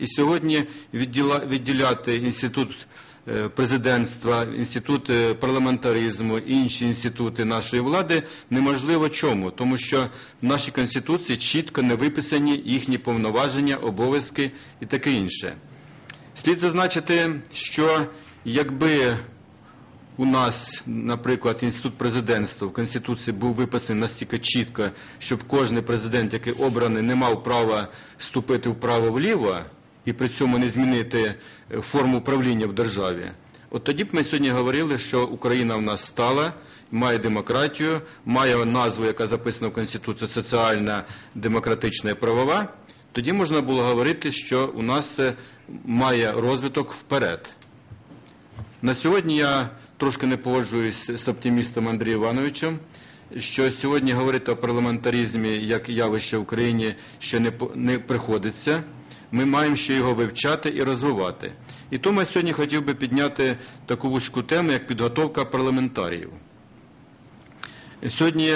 І сьогодні відділяти інститут е, президентства, інститут е, парламентаризму, інші інститути нашої влади неможливо чому? Тому що в нашій конституції чітко не виписані їхні повноваження, обов'язки і таке інше. Слід зазначити, що якби у нас, наприклад, інститут президентства в Конституції був виписаний настільки чітко, щоб кожен президент, який обраний, не мав права ступити вправо-вліво і при цьому не змінити е, форму правління в державі. От тоді б ми сьогодні говорили, що Україна в нас стала, має демократію, має назву, яка записана в Конституції соціальна, демократична і правова. Тоді можна було говорити, що у нас е, має розвиток вперед. На сьогодні я трошки не погоджуюсь з оптимістом Андрієм Івановичем, що сьогодні говорити о парламентаризмі як явище в Україні ще не приходиться. Ми маємо ще його вивчати і розвивати. І тому я сьогодні хотів би підняти таку вузьку тему, як підготовка парламентаріїв. Сьогодні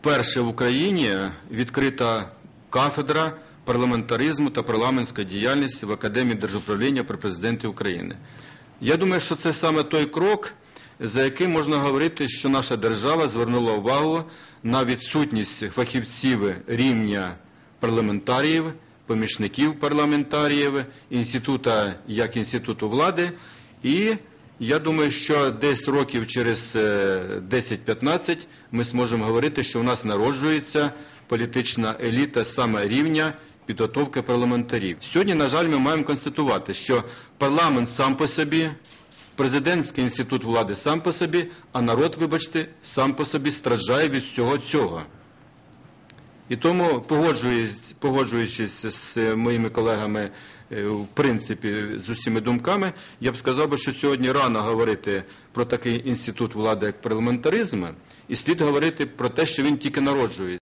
вперше в Україні відкрита кафедра парламентаризму та парламентської діяльності в Академії держуправління при президенті України. Я думаю, що це саме той крок, за яким можна говорити, що наша держава звернула увагу на відсутність фахівців рівня парламентаріїв, помічників парламентаріїв, інститута як інституту влади. І я думаю, що десь років через е, 10-15 ми зможемо говорити, що в нас народжується політична еліта саме рівня підготовки парламентарів. Сьогодні, на жаль, ми маємо констатувати, що парламент сам по собі, президентський інститут влади сам по собі, а народ, вибачте, сам по собі страждає від всього цього. І тому, погоджуючись, погоджуючись з моїми колегами, е, в принципі, з усіма думками, я б сказав би, що сьогодні рано говорити про такий інститут влади, як парламентаризм, і слід говорити про те, що він тільки народжується.